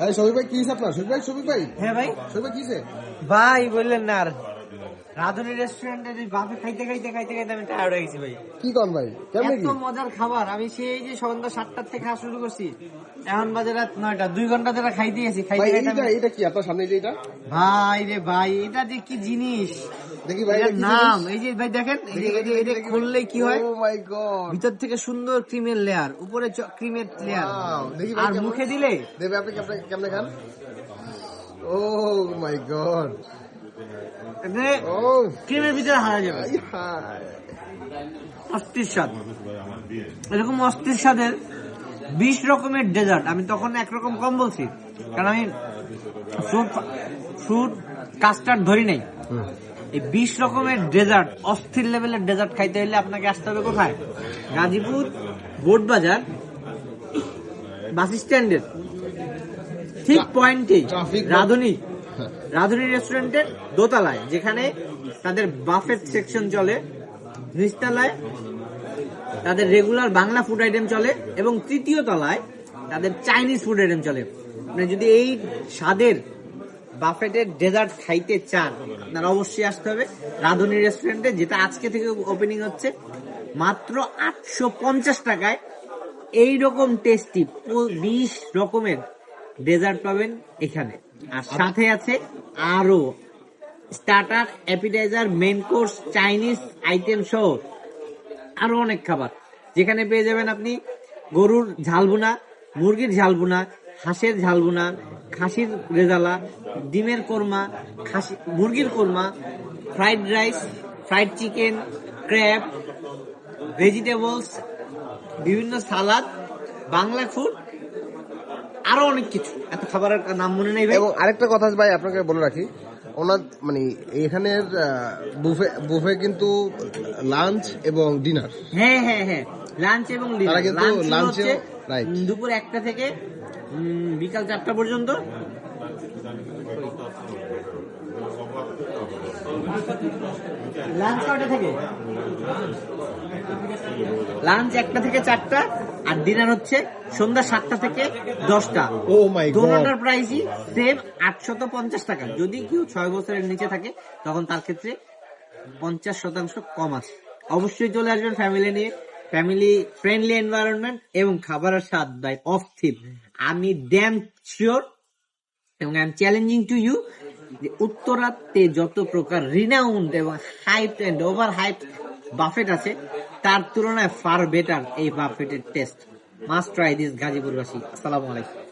এই শফিক ভাই কি হিসাব আপনার শফিক ভাই শফিক ভাই হ্যাঁ ভাই শফিক ভাই কি হিসেবে? ভাই বললেন না আর রাধুনী রেস্টুরেন্টের এই বাফে খাইতে খাইতে খাইতে খাইতে আমি টায়ার্ড হয়ে গেছি ভাই। কি কন ভাই? কেমনে এত কি? মজার খাবার। আমি সেই যে সন্ধ্যা সাতটার থেকে খাওয়া শুরু করছি এখন বাজে রাত নয়টা। দুই ঘণ্টা ধরে খাইতে গেছি ভাই খাইতে খাইতে এইটা এটা কি? আপনার সামনে যে এটা ভাই রে ভাই এটা যে কি জিনিস? দেখি ভাই এটার নাম। এই যে ভাই দেখেন এই যে- এই যে- এটা খুললে কি হয়? ও মাই গড ভিতর থেকে সুন্দর ক্রিমের লেয়ার উপরে ক্রিমের লেয়ার Wow, দেখি ভাই আর কেমন? মুখে দিলে? দেবে আপনি কেমনে কেমনে খান? ও মাই গড ক্রিমের ভিতরে হারা যাবে। অস্থির স্বাদ। এরকম অস্থির স্বাদের বিশ রকমের ডেজার্ট আমি তখন একরকম কম বলছি। কারণ আমি ফ্রুট ফ্রুট কাস্টার্ড ধরি নাই। এই বিশ রকমের ডেজার্ট অস্থির লেভেলের ডেজার্ট খাইতে হলে আপনাকে আসতে হবে কোথায়? গাজীপুর বোট বাজার বাস স্ট্যান্ডের ঠিক পয়েন্টে রাধুনী। রাধুনী রেস্টুরেন্টের দোতলায়, যেখানে তাদের বাফেট সেকশন চলে, নিচতলায় তাদের রেগুলার বাংলা ফুড আইটেম চলে, এবং তৃতীয় তলায় তাদের চাইনিজ ফুড আইটেম চলে। মানে যদি এই স্বাদের বাফেটের ডেজার্ট খাইতে চান, আপনার অবশ্যই আসতে হবে রাধুনী রেস্টুরেন্টে, যেটা আজকে থেকে ওপেনিং হচ্ছে। মাত্র আটশো পঞ্চাশ টাকায় এই রকম টেস্টি বিশ রকমের ডেজার্ট পাবেন এখানে। আর সাথে আছে আরও starter, appetizer main course, Chinese item সহ আরও অনেক খাবার। যেখানে পেয়ে যাবেন আপনি গরুর ঝালবুনা, মুরগির ঝালবুনা, হাঁসের ঝালবুনা, খাসির রেজালা, ডিমের কোরমা, খাসি মুরগির korma, fried rice, fried chicken, crab, vegetables, বিভিন্ন সালাদ, বাংলা ফুড আরও অনেক কিছু। এত খাবারের নাম মনে নেই ভাই। এবং আরেকটা কথা ভাই আপনাকে বলে রাখি ওনার মানে এখানের বুফে বুফে কিন্তু লাঞ্চ এবং ডিনার। হ্যাঁ হ্যাঁ হ্যাঁ লাঞ্চ এবং ডিনার। কিন্তু লাঞ্চ দুপুর একটা থেকে বিকাল চারটা পর্যন্ত। লাঞ্চ কয়টা থেকে? লাঞ্চ একটা থেকে চারটা আর ডিনার হচ্ছে সন্ধ্যা সাতটা থেকে দশটা। ও মাই দোনোটার প্রাইসই সেম আটশত পঞ্চাশ টাকা। যদি কেউ ছয় বছরের নিচে থাকে তখন তার ক্ষেত্রে পঞ্চাশ শতাংশ কম আছে। অবশ্যই চলে আসবেন ফ্যামিলি নিয়ে। ফ্যামিলি ফ্রেন্ডলি এনভায়রনমেন্ট এবং খাবারের স্বাদ বাই অফ থিপ আমি ড্যাম শিওর এবং I am challenging to you যে উত্তরাতে যত প্রকার রিনাউন্ড এবং hyped and overhyped buffet আছে, তার তুলনায় ফার বেটার এই বাফেটের টেস্ট মাস্ট ট্রাই দিস গাজীপুরবাসী। আসসালামু আলাইকুম।